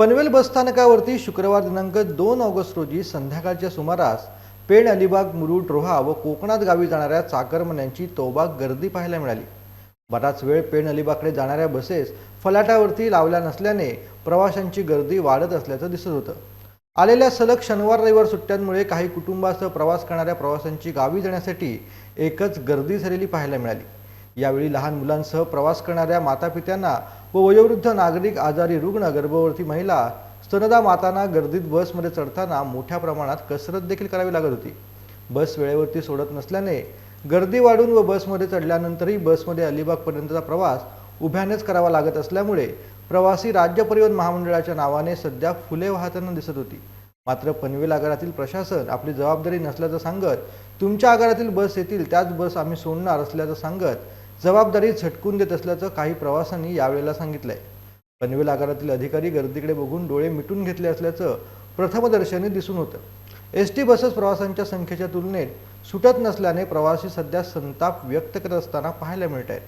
पनवेल बसस्थानकावरती शुक्रवार दिनांक दोन ऑगस्ट रोजी संध्याकाळच्या सुमारास पेण अलिबाग मुरुड रोहा व कोकणात गावी जाणाऱ्या चाकरमन्यांची तोबाग गर्दी पाहायला मिळाली. बराच वेळ पेण अलिबागकडे जाणाऱ्या बसेस फलाटावरती लावल्या नसल्याने प्रवाशांची गर्दी वाढत असल्याचं दिसत होतं. आलेल्या सलग शनिवार रविवार सुट्ट्यांमुळे काही कुटुंबासह प्रवास करणाऱ्या प्रवाशांची गावी जाण्यासाठी एकच गर्दी झालेली पाहायला मिळाली. यावेळी लहान मुलांसह प्रवास करणाऱ्या मातापित्यांना व वयोवृद्ध नागरिक आजारी रुग्ण गर्भवती महिला स्तनदा मातांना गर्दीत बसमध्ये चढताना मोठ्या प्रमाणात कसरत देखील करावी लागत होती. बस वेळेवरती सोडत नसल्याने गर्दी वाढून व बसमध्ये चढल्यानंतरही बसमध्ये अलिबागपर्यंतचा प्रवास उभ्यानेच करावा लागत असल्यामुळे प्रवासी राज्य परिवहन महामंडळाच्या नावाने सध्या फुले वाहताना दिसत होती. मात्र पनवेल आगारातील प्रशासन आपली जबाबदारी नसल्याचं सांगत तुमच्या आगारातील बस येतील त्याच बस आम्ही सोडणार असल्याचं सांगत जबाबदारी झटकून देत असल्याचं काही प्रवाशांनी यावेळेला सांगितलंय. पनवेल आगारातील अधिकारी गर्दीकडे बघून डोळे मिटून घेतले असल्याचं प्रथमदर्शनी दिसून होतं. एस टी बसेस प्रवाशांच्या संख्येच्या तुलनेत सुटत नसल्याने प्रवासी सध्या संताप व्यक्त करत असताना पाहायला मिळत आहेत.